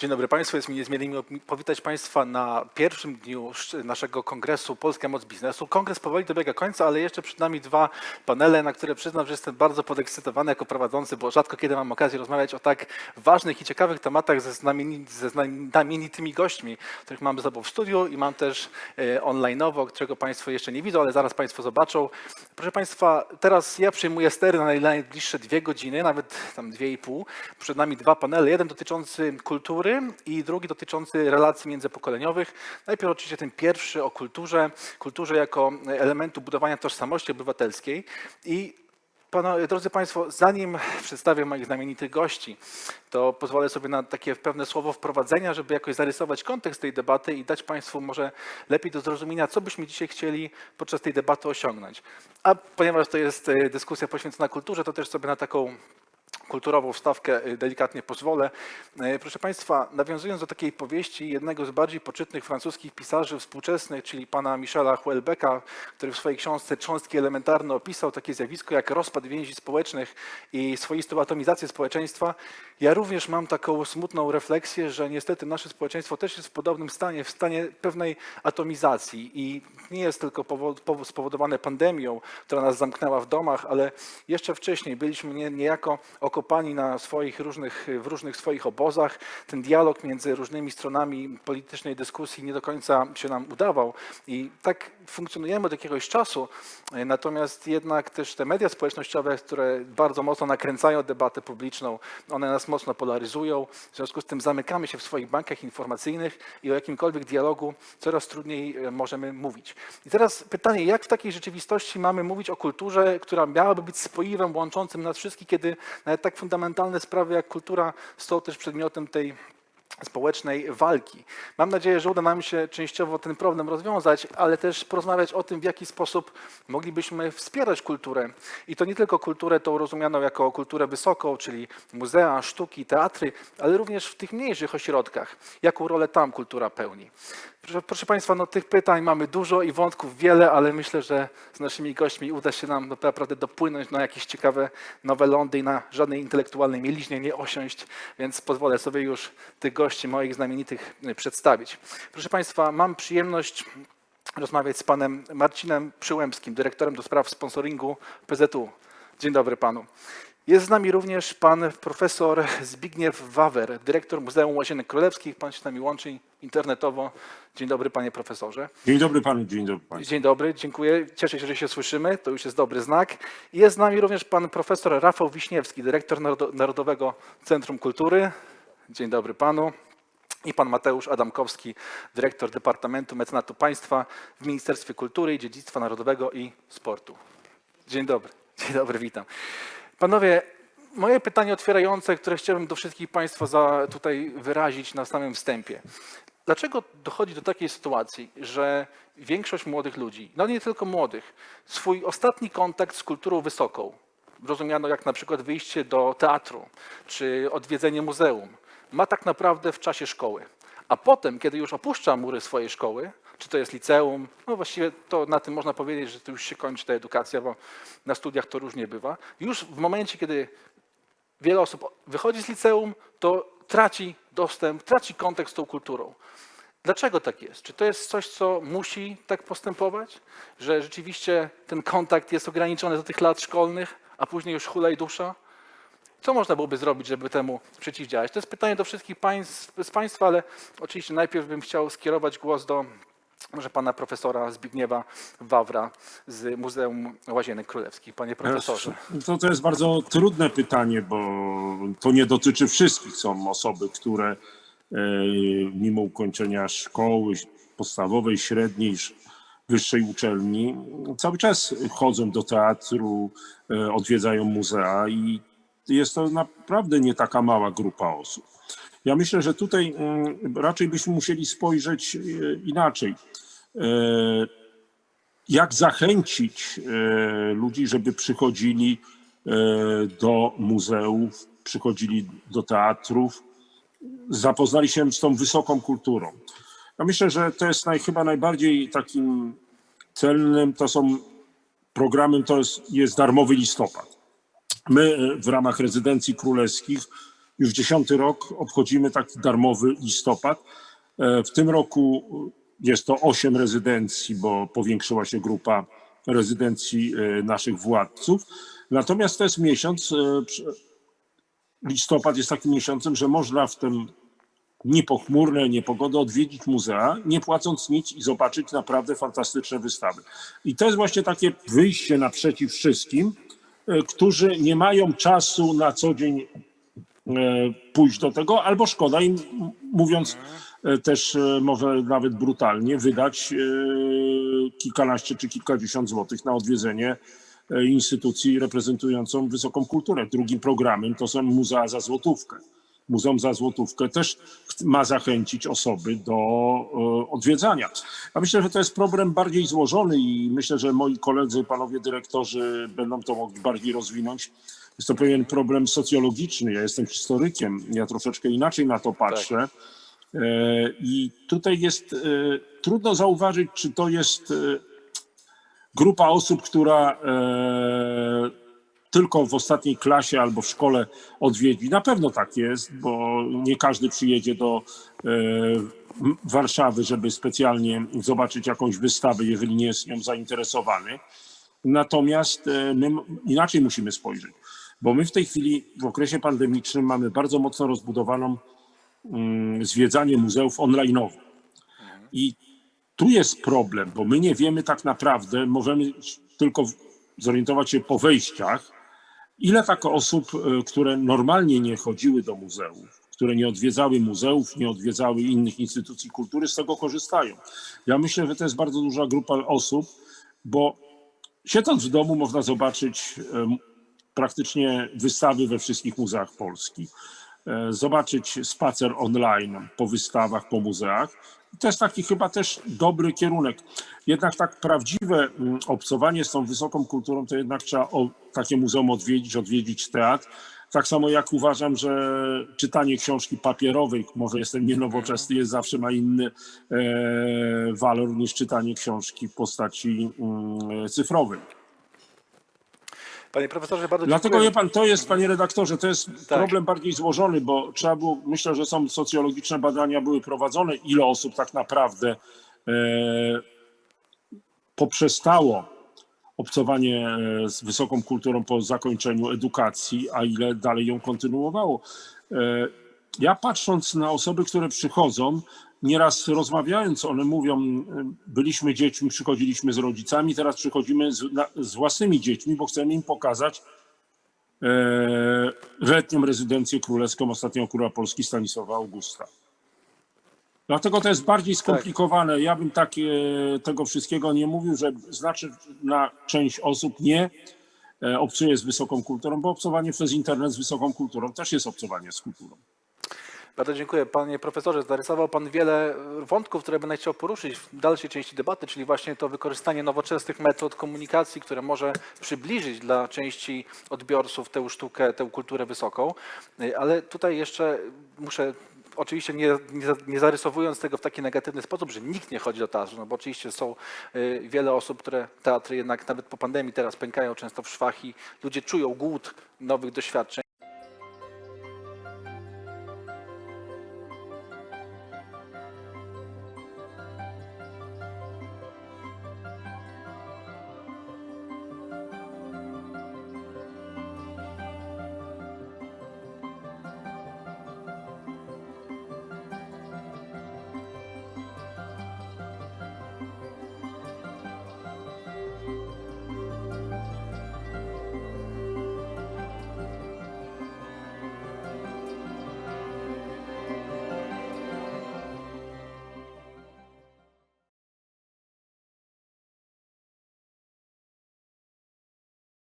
Dzień dobry Państwu. Jest mi niezmiernie powitać Państwa na pierwszym dniu sz- naszego kongresu Polska Moc Biznesu. Kongres powoli dobiega końca, ale jeszcze przed nami dwa panele, na które przyznam, że jestem bardzo podekscytowany jako prowadzący, bo rzadko kiedy mam okazję rozmawiać o tak ważnych i ciekawych tematach ze, znamieni, ze znamienitymi gośćmi, których mam ze w studiu i mam też e, online'owo, którego Państwo jeszcze nie widzą, ale zaraz Państwo zobaczą. Proszę Państwa, teraz ja przyjmuję stery na naj- najbliższe dwie godziny, nawet tam dwie i pół. Przed nami dwa panele, jeden dotyczący kultury i drugi dotyczący relacji międzypokoleniowych. Najpierw oczywiście ten pierwszy o kulturze, kulturze jako elementu budowania tożsamości obywatelskiej i Pano, drodzy Państwo, zanim przedstawię moich znamienitych gości, to pozwolę sobie na takie pewne słowo wprowadzenia, żeby jakoś zarysować kontekst tej debaty i dać Państwu może lepiej do zrozumienia, co byśmy dzisiaj chcieli podczas tej debaty osiągnąć. A ponieważ to jest e, dyskusja poświęcona kulturze, to też sobie na taką kulturową wstawkę y, delikatnie pozwolę. E, Proszę Państwa, nawiązując do takiej powieści jednego z bardziej poczytnych francuskich pisarzy współczesnych, czyli pana Michela Houellebecqa, który w swojej książce Cząstki elementarne opisał takie zjawisko jak rozpad więzi społecznych i swoistą atomizację społeczeństwa, ja również mam taką smutną refleksję, że niestety nasze społeczeństwo też jest w podobnym stanie, w stanie pewnej atomizacji i nie jest tylko powo- powo- spowodowane pandemią, która nas zamknęła w domach, ale jeszcze wcześniej byliśmy nie- niejako okopani na swoich różnych, w różnych swoich obozach. Ten dialog między różnymi stronami politycznej dyskusji nie do końca się nam udawał i tak funkcjonujemy od jakiegoś czasu, e, natomiast jednak też te media społecznościowe, które bardzo mocno nakręcają debatę publiczną, one nas mocno polaryzują, w związku z tym zamykamy się w swoich bankach informacyjnych i o jakimkolwiek dialogu coraz trudniej e, możemy mówić. I teraz pytanie, jak w takiej rzeczywistości mamy mówić o kulturze, która miałaby być spoiwem łączącym nas wszystkich, kiedy nawet tak fundamentalne sprawy jak kultura są też przedmiotem tej społecznej walki. Mam nadzieję, że uda nam się częściowo ten problem rozwiązać, ale też porozmawiać o tym, w jaki sposób moglibyśmy wspierać kulturę. I to nie tylko kulturę tą rozumianą jako kulturę wysoką, czyli muzea, sztuki, teatry, ale również w tych mniejszych ośrodkach. Jaką rolę tam kultura pełni? Proszę, Państwa, no, tych pytań mamy dużo i wątków wiele, ale myślę, że z naszymi gośćmi uda się nam naprawdę dopłynąć na jakieś ciekawe nowe lądy i na żadnej intelektualnej mieliźnie nie osiąść, więc pozwolę sobie już tych gości moich znamienitych y, przedstawić. Proszę Państwa, mam przyjemność rozmawiać z panem Marcinem Przyłębskim, dyrektorem do spraw sponsoringu PZU. Dzień dobry panu. Jest z nami również pan profesor Zbigniew Wawer, dyrektor Muzeum Łazienek Królewskich. Pan się z nami łączy internetowo. Dzień dobry panie profesorze. Dzień dobry panu, dzień dobry. Dzień dobry, dziękuję. Cieszę się, że się słyszymy. To już jest dobry znak. Jest z nami również pan profesor Rafał Wiśniewski, dyrektor Narodo- Narodowego Centrum Kultury. Dzień dobry panu. I pan Mateusz Adamkowski, dyrektor Departamentu Mecenatu Państwa w Ministerstwie Kultury i Dziedzictwa Narodowego i Sportu. Dzień dobry. Dzień dobry, witam. Panowie, moje pytanie otwierające, które chciałbym do wszystkich Państwa za, tutaj wyrazić na samym wstępie. Dlaczego dochodzi do takiej sytuacji, że większość młodych ludzi, no nie tylko młodych, swój ostatni kontakt z kulturą wysoką, rozumiano jak na przykład wyjście do teatru czy odwiedzenie muzeum, ma tak naprawdę w czasie szkoły. A potem, kiedy już opuszcza mury swojej szkoły, czy to jest liceum, no właściwie to na tym można powiedzieć, że to już się kończy ta edukacja, bo na studiach to różnie bywa. Już w momencie, kiedy wiele osób wychodzi z liceum, to traci dostęp, traci kontakt z tą kulturą. Dlaczego tak jest? Czy to jest coś, co musi tak postępować? Że rzeczywiście ten kontakt jest ograniczony do tych lat szkolnych, a później już hulaj dusza? Co można byłoby zrobić, żeby temu przeciwdziałać? To jest pytanie do wszystkich państw, z Państwa, ale oczywiście najpierw bym chciał skierować głos do może pana profesora Zbigniewa Wawra z Muzeum Łazienek Królewskich. Panie profesorze. To, to jest bardzo trudne pytanie, bo to nie dotyczy wszystkich. Są osoby, które e, mimo ukończenia szkoły podstawowej, średniej, sz- wyższej uczelni cały czas chodzą do teatru, e, odwiedzają muzea i jest to naprawdę nie taka mała grupa osób. Ja myślę, że tutaj mm, raczej byśmy musieli spojrzeć e, inaczej. E, jak zachęcić e, ludzi, żeby przychodzili do muzeów, przychodzili do teatrów, zapoznali się z tą wysoką kulturą. Ja myślę, że to jest naj, chyba najbardziej takim celnym, to są programem, to jest, jest darmowy listopad. My w ramach rezydencji królewskich już dziesiąty rok obchodzimy taki darmowy listopad. E, W tym roku jest to osiem rezydencji, bo powiększyła się grupa rezydencji e, naszych władców. Natomiast to jest miesiąc, e, listopad jest takim miesiącem, że można w tym dni pochmurne, niepogody odwiedzić muzea, nie płacąc nic i zobaczyć naprawdę fantastyczne wystawy. I to jest właśnie takie wyjście naprzeciw wszystkim, którzy nie mają czasu na co dzień pójść do tego, albo szkoda im, mówiąc e, też e, może nawet brutalnie, wydać e, kilkanaście czy kilkadziesiąt złotych na odwiedzenie e, instytucji reprezentującą wysoką kulturę. Drugim programem to są muzea za złotówkę. Muzeum za złotówkę też ma zachęcić osoby do e, odwiedzania. Ja myślę, że to jest problem bardziej złożony i myślę, że moi koledzy, panowie dyrektorzy będą to mogli bardziej rozwinąć. Jest to pewien problem socjologiczny. Ja jestem historykiem, ja troszeczkę inaczej na to patrzę. E, I tutaj jest e, trudno zauważyć, czy to jest e, grupa osób, która tylko w ostatniej klasie albo w szkole odwiedzi. Na pewno tak jest, bo nie każdy przyjedzie do Warszawy, żeby specjalnie zobaczyć jakąś wystawę, jeżeli nie jest nią zainteresowany. Natomiast my inaczej musimy spojrzeć, bo my w tej chwili w okresie pandemicznym mamy bardzo mocno rozbudowaną mm, zwiedzanie muzeów online'owo. I tu jest problem, bo my nie wiemy tak naprawdę, możemy tylko zorientować się po wejściach, ile tak osób, e, które normalnie nie chodziły do muzeów, które nie odwiedzały muzeów, nie odwiedzały innych instytucji kultury, z tego korzystają. Ja myślę, że to jest bardzo duża grupa osób, bo siedząc w domu można zobaczyć praktycznie wystawy we wszystkich muzeach Polski, e, zobaczyć spacer online po wystawach, po muzeach. To jest taki chyba też dobry kierunek. Jednak tak prawdziwe mm, obcowanie z tą wysoką kulturą, to jednak trzeba o, takie muzeum odwiedzić, odwiedzić teatr. Tak samo jak uważam, że czytanie książki papierowej, może jestem nienowoczesny, jest zawsze ma inny e, walor niż czytanie książki w postaci mm, cyfrowej. Panie profesorze, bardzo Dlatego dziękuję. wie pan, to jest, panie redaktorze, to jest Tak. problem bardziej złożony, bo trzeba było, myślę, że są socjologiczne badania były prowadzone, ile osób tak naprawdę e, poprzestało obcowanie e, z wysoką kulturą po zakończeniu edukacji, a ile dalej ją kontynuowało. E, ja patrząc na osoby, które przychodzą, nieraz rozmawiając, one mówią, e, byliśmy dziećmi, przychodziliśmy z rodzicami, teraz przychodzimy z, na, z własnymi dziećmi, bo chcemy im pokazać e, letnią rezydencję królewską ostatniego króla Polski Stanisława Augusta. Dlatego to jest bardziej skomplikowane. Ja bym tak e, tego wszystkiego nie mówił, że znaczy na część osób nie e, obcuje z wysoką kulturą, bo obcowanie przez internet z wysoką kulturą też jest obcowanie z kulturą. Bardzo dziękuję. Panie profesorze, zarysował Pan wiele wątków, które będę chciał poruszyć w dalszej części debaty, czyli właśnie to wykorzystanie nowoczesnych metod komunikacji, które może przybliżyć dla części odbiorców tę sztukę, tę kulturę wysoką. Ale tutaj jeszcze muszę, oczywiście nie, nie, nie zarysowując tego w taki negatywny sposób, że nikt nie chodzi do teatru, no bo oczywiście są y, wiele osób, które teatry jednak nawet po pandemii teraz pękają często w szwach i ludzie czują głód nowych doświadczeń.